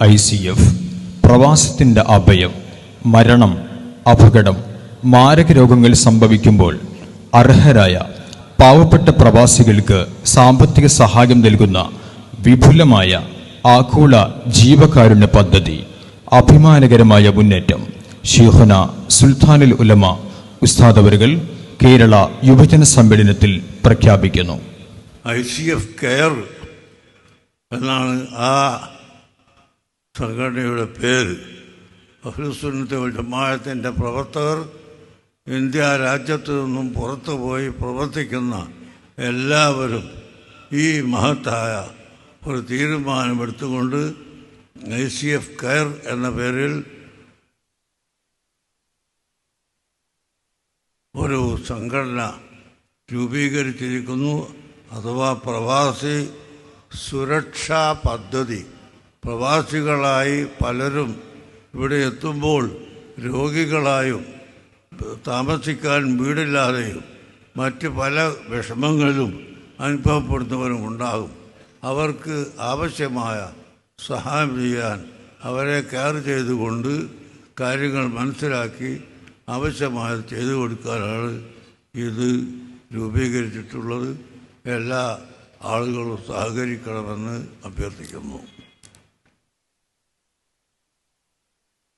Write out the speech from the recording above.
I C F പ്രവാസത്തിന്റെ അഭയം മരണം അപകടം മാരക രോഗങ്ങൾ സംഭവിക്കുമ്പോൾ അർഹരായ പാവപ്പെട്ട പ്രവാസികൾക്ക് സാമ്പത്തിക സഹായം നൽകുന്ന വിപുലമായ ആഗോള ജീവകാരുണ്യ പദ്ധതി അഭിമാനകരമായ മുന്നേറ്റം. ഷീഹുന സുൽത്താനുൽ ഉലമ ഉസ്താദ് അവരുകൾ കേരള യുവജന സമ്മേളനത്തിൽ പ്രഖ്യാപിക്കുന്നു. ഐ സി എഫ് കെയർ എന്നാണ് ആ സംഘടനയുടെ പേര് അഹ്ലുസുന്നത്തെ ജമാഅത്തിന്റെ പ്രവർത്തകർ ഇന്ത്യ രാജ്യത്തു നിന്നും പുറത്തു പോയി പ്രവർത്തിക്കുന്ന എല്ലാവരും ഈ മഹത്തായ ഒരു തീരുമാനമെടുത്തുകൊണ്ട് ഐ സി എഫ് കെയർ എന്ന പേരിൽ ഒരു സംഘടന രൂപീകരിച്ചിരിക്കുന്നു. അഥവാ പ്രവാസി സുരക്ഷാ പദ്ധതി. പ്രവാസികളായി പലരും ഇവിടെ എത്തുമ്പോൾ രോഗികളായും താമസിക്കാൻ വീടില്ലാതെയും മറ്റ് പല വിഷമങ്ങളും അനുഭവപ്പെടുന്നവരും ഉണ്ടാകും. അവർക്ക് ആവശ്യമായ സഹായം ചെയ്യാൻ അവരെ കെയർ ചെയ്തുകൊണ്ട് കാര്യങ്ങൾ മനസ്സിലാക്കി ആവശ്യമായത് ചെയ്തു കൊടുക്കാനാണ് ഇത് രൂപീകരിച്ചിട്ടുള്ളത്. എല്ലാ ആളുകളും സഹകരിക്കണമെന്ന് അഭ്യർത്ഥിക്കുന്നു.